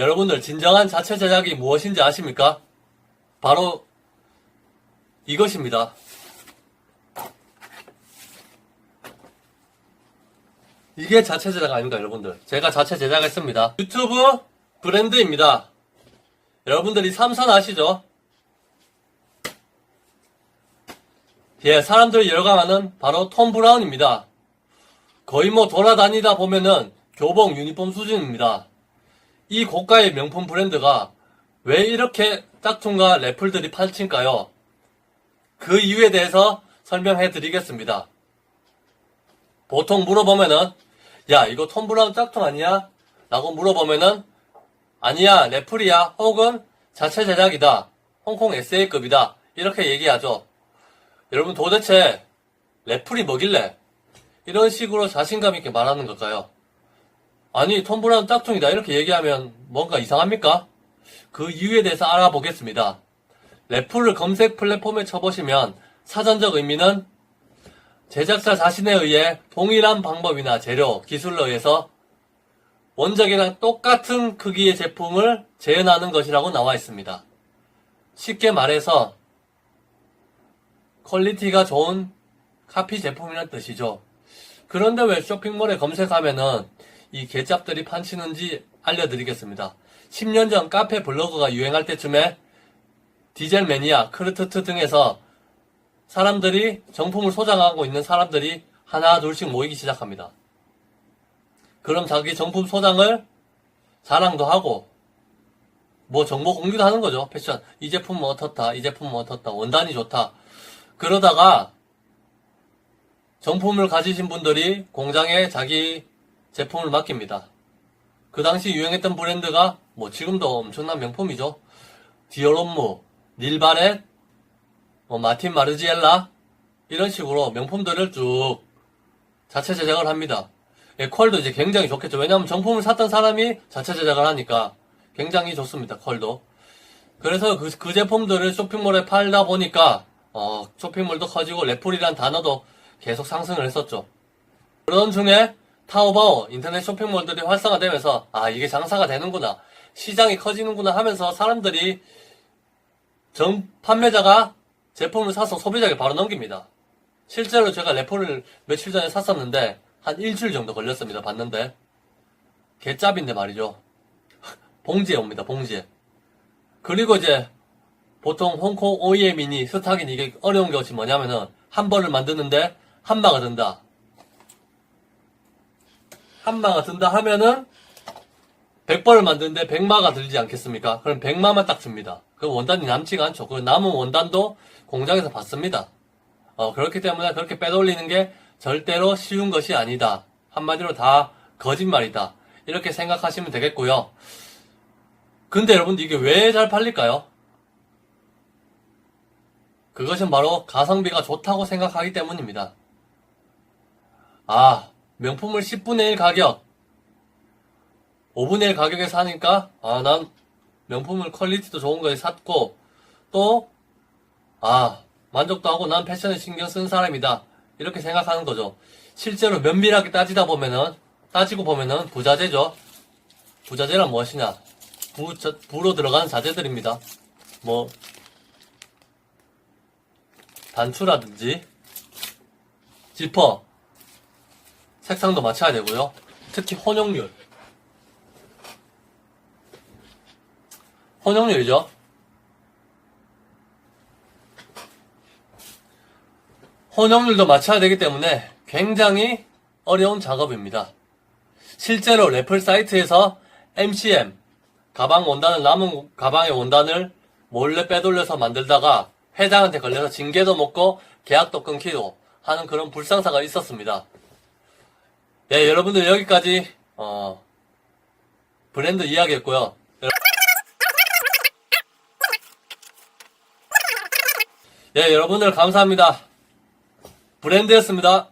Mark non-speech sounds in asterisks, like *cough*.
여러분들 진정한 자체 제작이 무엇인지 아십니까? 바로 이것입니다. 이게 자체 제작 아닙니까, 여러분들? 제가 자체 제작했습니다. 유튜브 브랜드입니다. 여러분들이 삼선 아시죠? 예, 사람들이 열광하는 바로 톰 브라운입니다. 거의 뭐 돌아다니다 보면은 교복 유니폼 수준입니다. 이 고가의 명품 브랜드가 왜 이렇게 짝퉁과 래플들이 팔칠까요? 그 이유에 대해서 설명해 드리겠습니다. 보통 물어보면은, 야, 이거 톰 브라운 짝퉁 아니야? 라고 물어보면은, 아니야, 래플이야, 혹은 자체 제작이다, 홍콩 SA급이다, 이렇게 얘기하죠. 여러분 도대체 래플이 뭐길래 이런 식으로 자신감 있게 말하는 걸까요? 아니, 톰 브라운 짝퉁이다, 이렇게 얘기하면 뭔가 이상합니까? 그 이유에 대해서 알아보겠습니다. 래플을 검색 플랫폼에 쳐보시면 사전적 의미는 제작자 자신에 의해 동일한 방법이나 재료, 기술로 의해서 원작이랑 똑같은 크기의 제품을 재현하는 것이라고 나와 있습니다. 쉽게 말해서 퀄리티가 좋은 카피 제품이란 뜻이죠. 그런데 왜 쇼핑몰에 검색하면은 이 개짭들이 판치는지 알려드리겠습니다. 10년 전 카페 블로그가 유행할 때쯤에 디젤 매니아, 크르트트 등에서 사람들이 정품을 소장하고 있는 사람들이 하나 둘씩 모이기 시작합니다. 그럼 자기 정품 소장을 자랑도 하고 뭐 정보 공유도 하는 거죠. 패션 이 제품은 어떻다, 이 제품은 어떻다, 원단이 좋다. 그러다가 정품을 가지신 분들이 공장에 자기 제품을 맡깁니다. 그 당시 유행했던 브랜드가 뭐 지금도 엄청난 명품이죠. 디오롬무, 닐바렛, 뭐 마틴 마르지엘라 이런 식으로 명품들을 쭉 자체 제작을 합니다. 예, 퀄도 이제 굉장히 좋겠죠. 왜냐하면 정품을 샀던 사람이 자체 제작을 하니까 굉장히 좋습니다. 퀄도. 그래서 그, 그 제품들을 쇼핑몰에 팔다 보니까 어, 쇼핑몰도 커지고 레플이란 단어도 계속 상승을 했었죠. 그런 중에 타오바오 인터넷 쇼핑몰들이 활성화되면서 아 이게 장사가 되는구나 시장이 커지는구나 하면서 사람들이 정 판매자가 제품을 사서 소비자에게 바로 넘깁니다. 실제로 제가 레포를 며칠 전에 샀었는데 한 일주일 정도 걸렸습니다. 봤는데 개짭인데 말이죠. *laughs* 봉지에 옵니다. 봉지에. 그리고 이제 보통 홍콩 OEM이니 스타긴 이게 어려운 것이 뭐냐면은 한 벌을 만드는데 한 마가 든다. 한 마가 든다 하면은 100벌을 만드는데 100마가 들지 않겠습니까? 그럼 100마만 딱 줍니다. 그 원단이 남지가 않죠. 그 남은 원단도 공장에서 받습니다. 어, 그렇기 때문에 그렇게 빼돌리는 게 절대로 쉬운 것이 아니다. 한마디로 다 거짓말이다. 이렇게 생각하시면 되겠고요. 근데 여러분들 이게 왜 잘 팔릴까요? 그것은 바로 가성비가 좋다고 생각하기 때문입니다. 아, 명품을 10분의 1 가격, 5분의 1 가격에 사니까, 아, 난 명품을 퀄리티도 좋은 거에 샀고, 또, 아, 만족도 하고 난 패션에 신경 쓴 사람이다. 이렇게 생각하는 거죠. 실제로 면밀하게 따지다 보면은, 따지고 보면은 부자재죠. 부자재란 무엇이냐? 부, 저, 부로 들어가는 자재들입니다. 뭐, 단추라든지, 지퍼, 색상도 맞춰야 되고요. 특히 혼용률. 혼용률이죠. 혼용률도 맞춰야 되기 때문에 굉장히 어려운 작업입니다. 실제로 래플 사이트에서 MCM, 가방 원단을 남은 가방의 원단을 몰래 빼돌려서 만들다가 회장한테 걸려서 징계도 먹고 계약도 끊기고 하는 그런 불상사가 있었습니다. 네, 여러분들 여기까지 어, 브랜드 이야기했고요. 예, 여러분들 감사합니다. 브랜드였습니다.